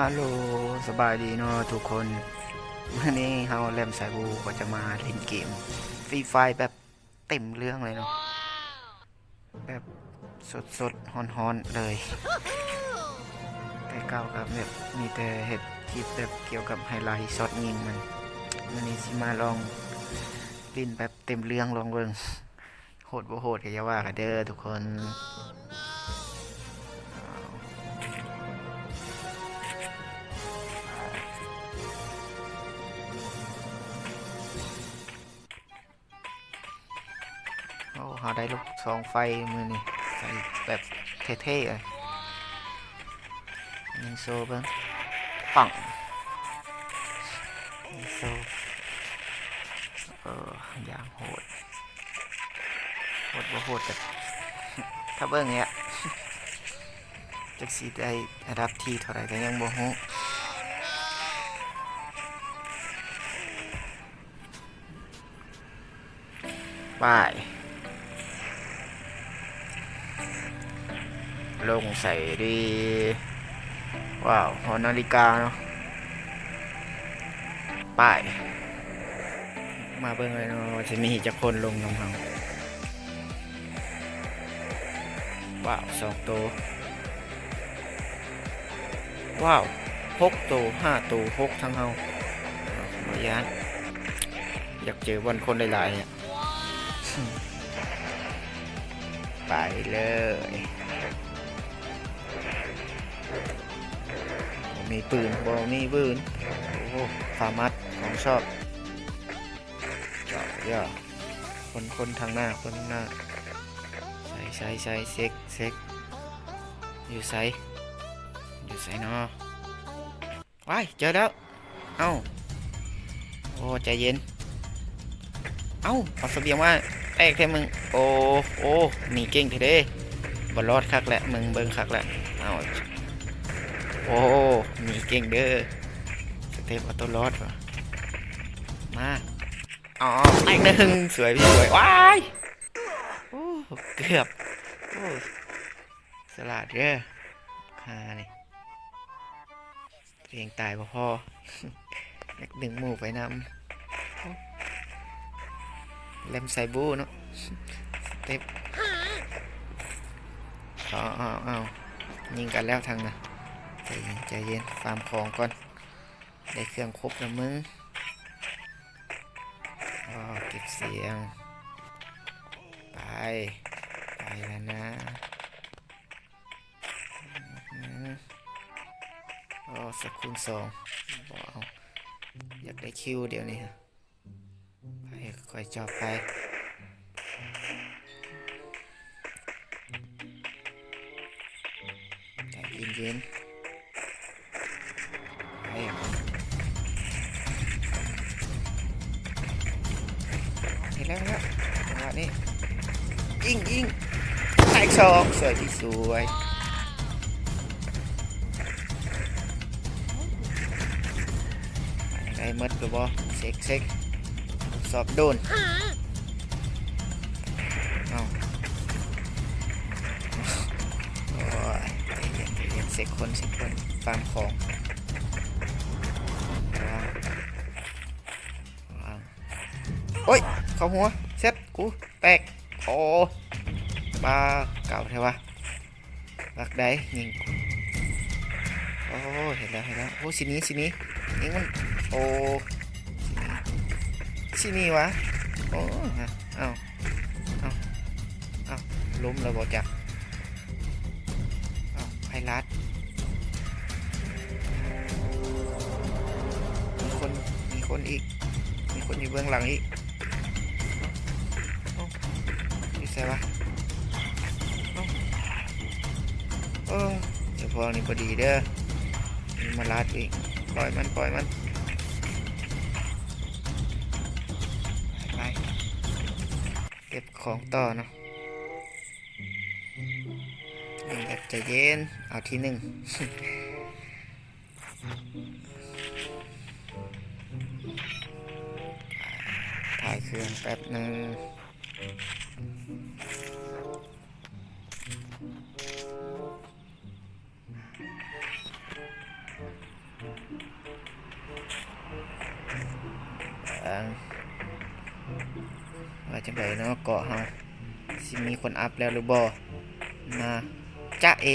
ฮัลโหลสบายดีเนาะทุกคนวันนี้เฮาแลมสายบูก็จะมาเล่นเกมฟรีไฟแบบเต็มเรื่องเลยเนาะแบบสดๆฮ้อนๆเลย แต่เก้ากับแบบมีแต่เห็ดคลิปแบบเกี่ยวกับไฮไลท์ช็อตยิงมันวันนี้สิมาลองเล่นแบบเต็มเรื่องลองเบิ่งโหดบ่โหดก็อย่าว่ากันเด้อทุกคน เขาได้ลูกซองไฟมือนี่ใส่แบบเท่ๆเลยยิงโซเบิ้งปังยิงโซเอออย่างโหดโหดบ่โหดกับถ้าเบิ้งเนี้ยจักสีได้ระดับทีเท่าไหรก็ยังบ่ฮู้ไป้าย ลงใส่ดี ว้าวหอนาฬิกาเนาะป้ายมาเบิ่งเลยเนาะว่าจะมีจะคนลงน้ำเฮาว้าวสองตัวว้าวหกตัวห้าตัวหกทั้งเฮาขออนุญาตอยากเจอวันคนหลายๆเนี่ยไปเลย มีปืนบอมีปืนโอ้โหฟามัดของชอบเจาะย่อคนคนทางหน้าคนหน้าใส่ใส่ใส่เซ็กเซ็กอยู่ใส่อยู่ใส่เนาะว้ายเจอแล้ว เอ้าโอ้ใจเย็น เอ้าเอาเสบียงมาแตกแค่มึง โอ้โอ้หนีเก่งเถอะเด้บอลรอดคักแหละมึงเบิงคักแหละ เอ้า โอ้มีเก่งเด้อสเตปเอตัวรอดวะมาอ๋อไอ้หนึ่งสวยพี่สวยว้ายโอ้เกือบโอ้สลัดเด้อคานี่ตัวเองตายพอพออยากดึงหมู่ไปนำโอ้แลมไซบูเนาะสเต็ปเอาเอาเอายิงกันแล้วทางนะ ใจเย็นใจเย็นฟาร์มของก่อน ได้เครื่องครบแล้วมึงอ๋อเก็บเสียง ไป ไปแล้วนะอ๋อสักคูณสองว้าอยากได้คิวเดี๋ยวนี้ไปค่อยจอบไปใจเย็นๆ ไปเห็นแล้วเนแล้วจังหวะนี้ยิงยิงแตกสองสวยที่สวยอะไรมดหรือบอเซ็กเซ็กสอบโดนเอาโอ้ยเย็นเย็นเซ็กคนเซ็กคนฟาร์มของ โอ้ย เข้าหัว เซ็ตกูแตก โอ้บ้าเก่าใช่ปะรักได้ยิงโอ้เห็นแล้วเห็นแล้วโอ้สินี้สินี้ยิงมันโอ้สินี้วะโอ้เอ้าเอ้าเอ้าล้มแล้วบอจักเอ้าไพลัดมีคนมีคนอีก มีคนอยู่เบื้องหลังอีก ใช่ปะเออเดี๋ยวพวกนี้พอดีเด้อมาลาดอีกปล่อยมันปล่อยมันไปเก็บของต่อเนาะเล่นแบบใจเย็น เอาที่หนึ่งถ่ายเครื่องแป๊บหนึ่ง จังไดเนาะเกาะเฮาสิมีคนอัพแล้วหรือบ่นะจ๊ะเอ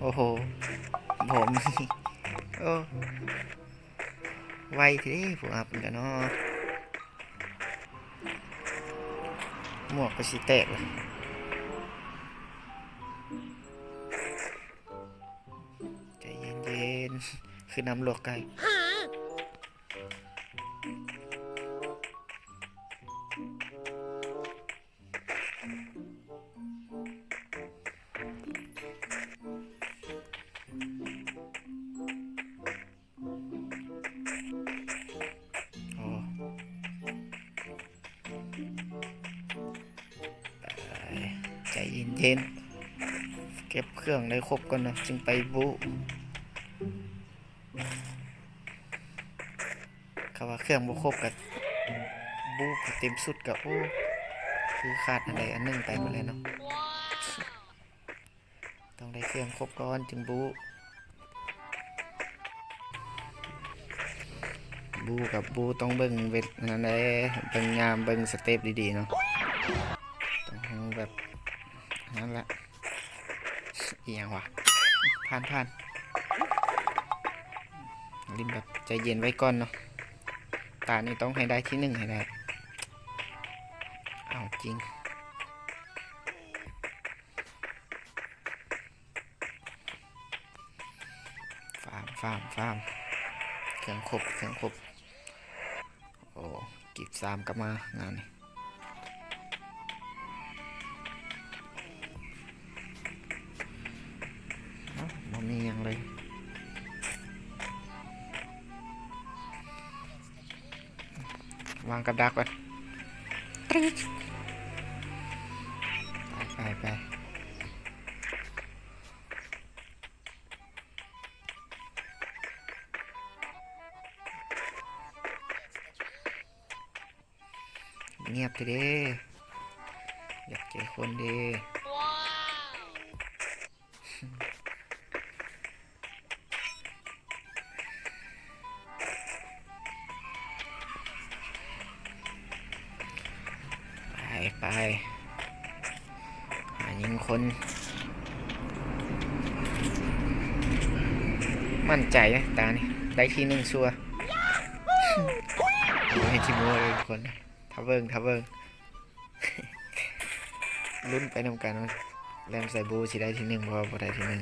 โอ้โหผมโอ้ไวทีนี้ผมอัพกันเนาะหมวกก็สิแตกเลยใจเย็นๆคือน้ำลวกไก่ ก็บเครื่องได้ครบก่อนนะจึงไปบุเขาว่าเครื่องบ่ครบกับบูก็เต็มสุดกับโอ้คือขาดอะไรอันหนึงไปหมดเลยเนาะต้องได้เครื่องครบก่อนจึงบูบูกับบูต้องเบิ่งเวทนั่นแหละเบิ่งยามเบิ่งสเต็ปดีๆเนาะ ท่านลิมแบบใจเย็นไว้ก่อนเนาะ ตานี่ต้องให้ได้ที่หนึ่งให้ได้ เอาจริง ฟาร์มฟาร์มฟาร์มเครื่องครบเครื่องครบโอ้กีบสามกลับมางานนี้ อ้าบ่มีหยังเลยวางกับดักก่อนไปไปไปเงียบทีเด้อยากเจอคนเดี คน มั่นใจนะตานี่ได้ที่หนึ่งชัวร์โอ้ทีมัวเลยทุกคนทับเบิงทับเบิงลุ้นไปนำกันว่าแรมใส่บูสิได้ที่หนึ่งพอบ่ได้ที่หนึ่ง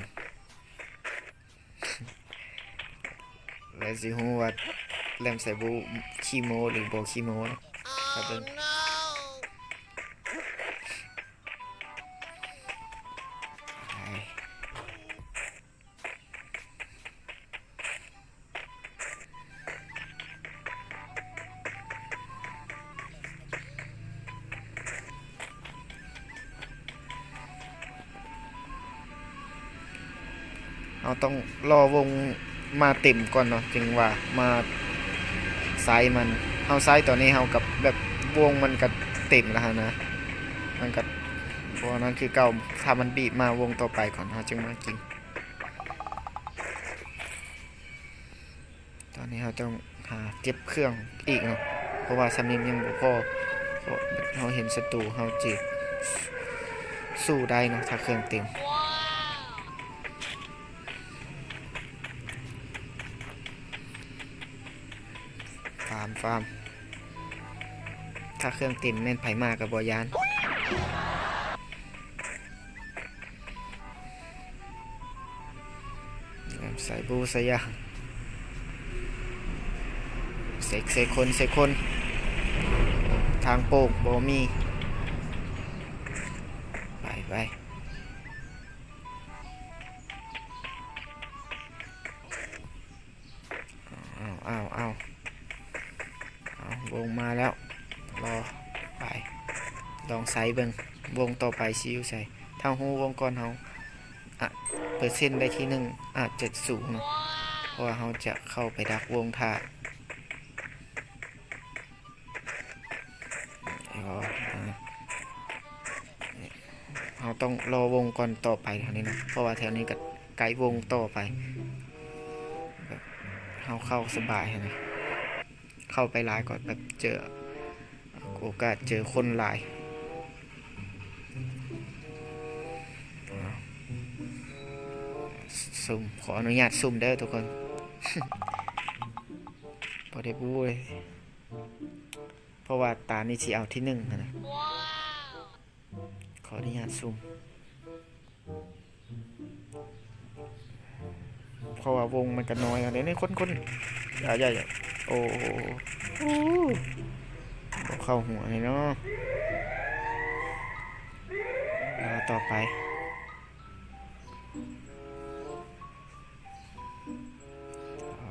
แล้วสิฮู้ว่าแรมใส่บูขี้โมหรือโบ่ขี้โมทับเบิง เราต้องรอวงมาเต็มก่อนเนาะจึงว่ามาไซส์มันเฮาไซส์ตอนนี้เฮากับแบบวงมันก็เต็มแล้วฮะนะ มันก็เพราะนั้นคือเก่าถ้ามันบีบมาวงต่อไปก่อนเฮาจึงมากิน ตอนนี้เราต้องหาเก็บเครื่องอีกเนาะเพราะว่าสามิมยังบ่พอเราเห็นศัตรูเราจีบสู้ได้เนาะถ้าเครื่องเต็ม ฟาร์ม ถ้าเครื่องต็มแม่นไผมากกับบอยานใส่บูใส่ยาเสกเสกคนเสกคน ทางโป่งบอมีไปไปเอาเอาเอาเอา วงมาแล้ว รอไป ลองใส่เบิงวงต่อไปซิวใส่ถ้าหูวงก่อนเฮาอะเปอร์เซ็นต์ได้ที่หนึ่งอาจจะสูงเนาะเพราะว่าเฮาจะเข้าไปดักวงท่าเอาต้องรอวงก่อนต่อไปแถวนี้เนาะเพราะว่าแถวนี้ก็ไกลวงต่อไปเฮาเข้าสบายนะ เข้าไปหลายก่อนแบบเจอโอกาสเจอคนหลายซุ่มขออนุญาตซุ่มเด้อทุกคนพอได้บู้เลยเพราะว่าตานี่สิเอาที่หนึ่งนะขออนุญาตซุ่มเพราะว่าวงมันก็น้อยอันนี้นี่คนคนอย่าอย่าอย่า โอ้โหโอ้โหบ่เข้าหัวเลยเนาะต่อไป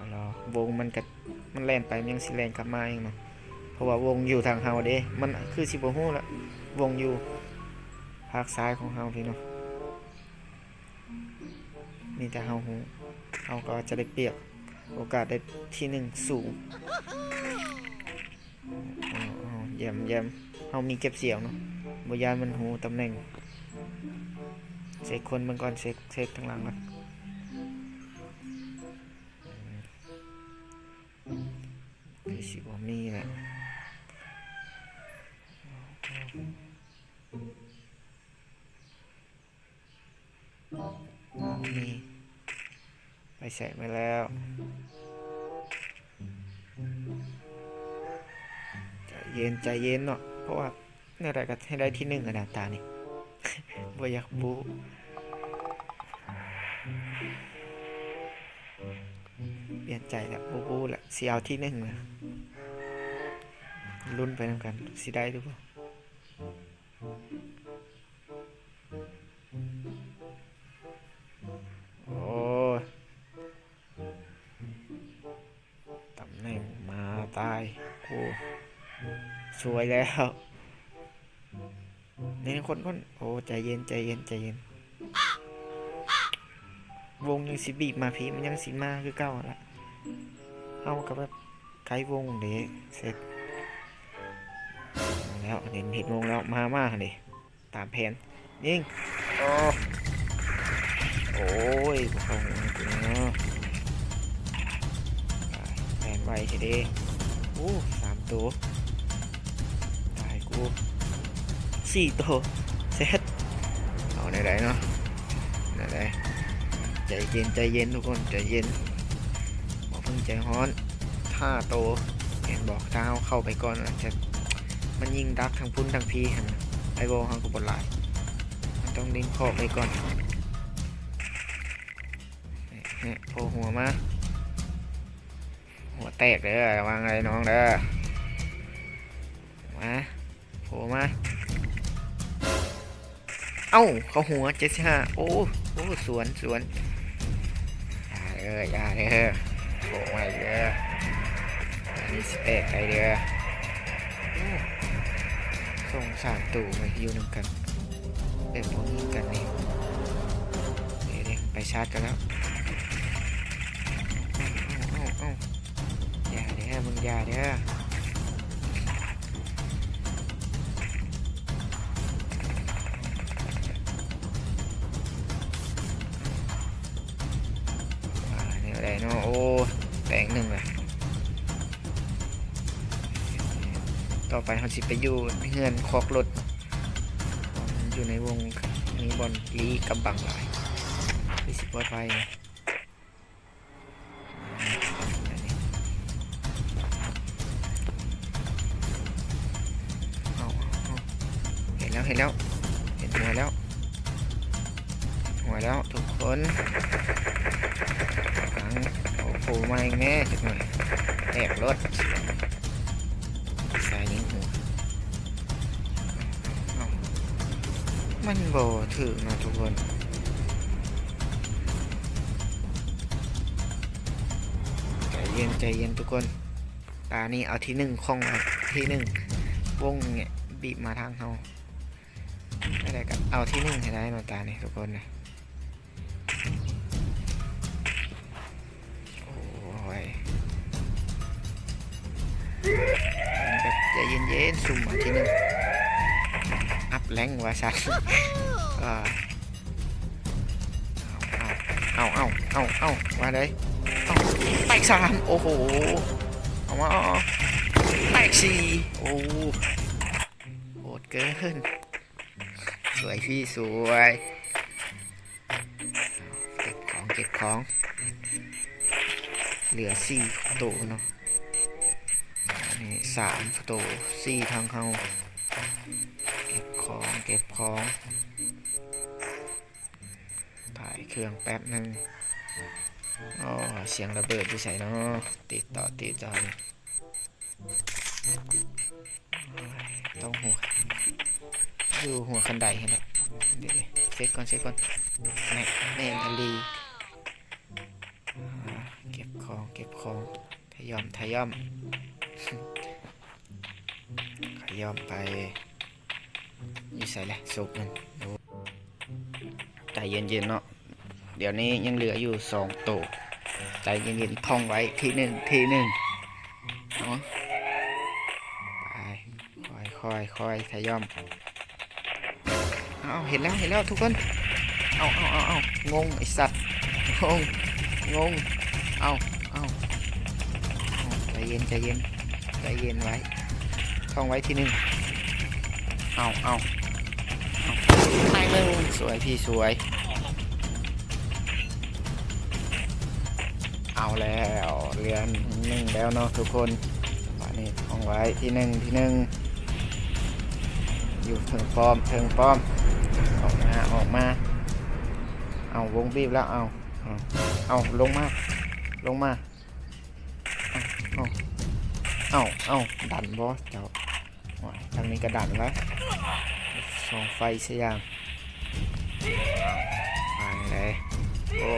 เอาวงมันก็มันแล่นไปมันยังสิแล่นกลับมาเองเนาะเพราะว่าวงอยู่ทางเฮาเด้ มันคือสิบ่ฮู้ละวงอยู่ภาคซ้ายของเฮาพี่เนาะมีแต่เฮาฮู้เฮาก็จะได้เปรียบ โอกาสได้ที่หนึ่งสูงอ๋ออ๋อเยี่ยมเยี่ยมเฮามีเก็บเสียงเนาะบยานมันฮู้ตำแหน่งเช็คคนเบิ่งก่อนเช็คเช็คทางหลังนคือสิบ่มีแหละนี่ไป ใส่มาแล้วใจเย็นใจเย็นเนาะเพราะว่าเนี่ยอะไรให้ได้ที่หนึ่งอะนะตานี่บ่อยากบูเปลี่ยนใจแล้วบูบูละสีเอาที่หนึ่งนะลุ้นไปนำกันสิได้หรือเปล่า สวยแล้วนี่คนคนโอ้ใจเย็นใจเย็นใจเย็น วงยังสิบีบมาพี่มันยังสิมาคือเก้าละเอากับแบบไกด์วงเด็เสร็จแล้วเห็นเห็นวงแล้วมามาเด็ตามแผนยิงโอ้โอ้ยเข้าหัวกูเนาะแผนไวทีเดีโอ้สามตัว กูสี่ตัวเซตเอาไหนไหนเนาะไหนไหนใจเย็นใจเย็นทุกคนใจเย็นบอกเพิ่งใจฮ้อนท่าโตเห็นบอกถ้าเอาเข้าไปก่อนอาจจะมันยิงดักทางพุ่นทางพีห็นไอโบทางกบดหลายมันต้องดึงขอบไปก่อนเนี่ยโผล่หัวมาหัวแตกเด้อวางไงน้องเด้อมา โผล่มา เอ้า เขาหัวเจ็ดสิบห้าโอ้โอ้สวนสวนอย่าเด้ออย่าเด้อโผล่มาเด้ออันนี้สเปกใครเด้อส่งสามตู่มาอยู่นำกันเป็นพวกนี้กันนี่เดี๋ยวๆไปชาร์จกันแล้วเอาเอาเอาอย่าเด้อมึงอย่าเด้อ อ่าเนี่เนาะโอ้แตงหนึ่งเลยต่อไปเขาสิไปอยู่เฮือนคอกรถอยู่ในวงนี้บอลลีกำบังหลายวิสิบไวไฟเห็นแล้วเห็นแล้ว เห็นหัวแล้วหัวแล้วทุกคน มาอีกแน่จุดหน่อยแตกรถสายนิ้งหัวมันโบถือนะทุกคนใจเย็นใจเย็นทุกคน ตานี่เอาที่หนึ่งคล่องที่หนึ่งวงเนี่ยบีบมาทางเฮาไม่ได้กับเอาที่หนึ่งให้ได้หน่อยตานี่ทุกคนนะ แบบใจเย็นๆสุ่มเอาที่หนึ่งอัพแรงว่าสัตว์อ่าเอาเอาเอาเอาเอามาเลยเอาไปสามโอ้โห เอาเอามาเอาเอาแตกสี่โอ้โหดเกิน สวยพี่สวยเก็บของเก็บของ เหลือสี่ตัวเนาะ อันนี่สามตัวสี่ทางเขาเก็บของเก็บของถ่ายเครื่องแป๊บหนึ่งอ๋อเสียงระเบิดอยู่ใส่เนาะติดต่อติดจอนี่อต้องหัวอยู่หัวคันไดเห็นไหมเดี๋ยวเซตก่อนเซ็ตก่อนแม่แม่ทะเลอ่าเก็บของเก็บของทยอมทยอม ยอมไปอยู่ใส่แหละสุกมันใจเย็นๆเนาะเดี๋ยวนี้ยังเหลืออยู่สองตัวใจเย็นๆท่องไว้ทีหนึ่งทีหนึ่งเนาะไปค่อยค่อยค่อยทยอมเอาเห็นแล้วเห็นแล้วทุกคนเอาเอาเอาเอางงไอสัตว์งงงงเอาเอาใจเย็นใจเย็นใจเย็นไว้ ท่องไว้ทีหนึ่งเอาเอาเอาไปหนึ่งสวยพี่สวย เอาแล้วเรียนหนึ่งแล้วเนาะทุกคนวันนี้ท่องไว้ที่หนึ่งที่หนึ่งอยู่ถึงป้อมถึงป้อม ออกมาออกมา เอาวงบีบแล้วเอาเอาเอาลงมาลงมาเอาเอาเอาเอาดันบอสเจ้าว้าย ทางนี้กระดันแล้วสองไฟเสียยังไปเลยโอ้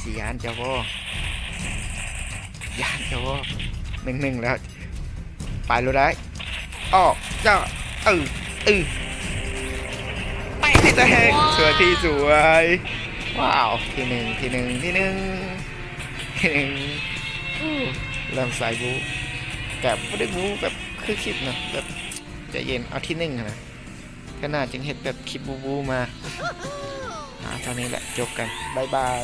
สียานเจ้าพ่อยานเจ้าพ่อหนึ่งหนึ่งแล้ว ไปรู้ได้ออกเจ้าเออเออไปให้ตะแหงสวยที่สวย ว้าว ที่หนึ่งที่หนึ่งที่หนึ่งที่หนึ่งอู้เริ่มสายบูแบบไม่ได้บูแบบ คือคลิปนะแบบจะเย็นเอาที่หนึ่งนะขนาดจึงเห็นแบบคลิปบูบูมาอ่าเท่านี้แหละจบกันบายบาย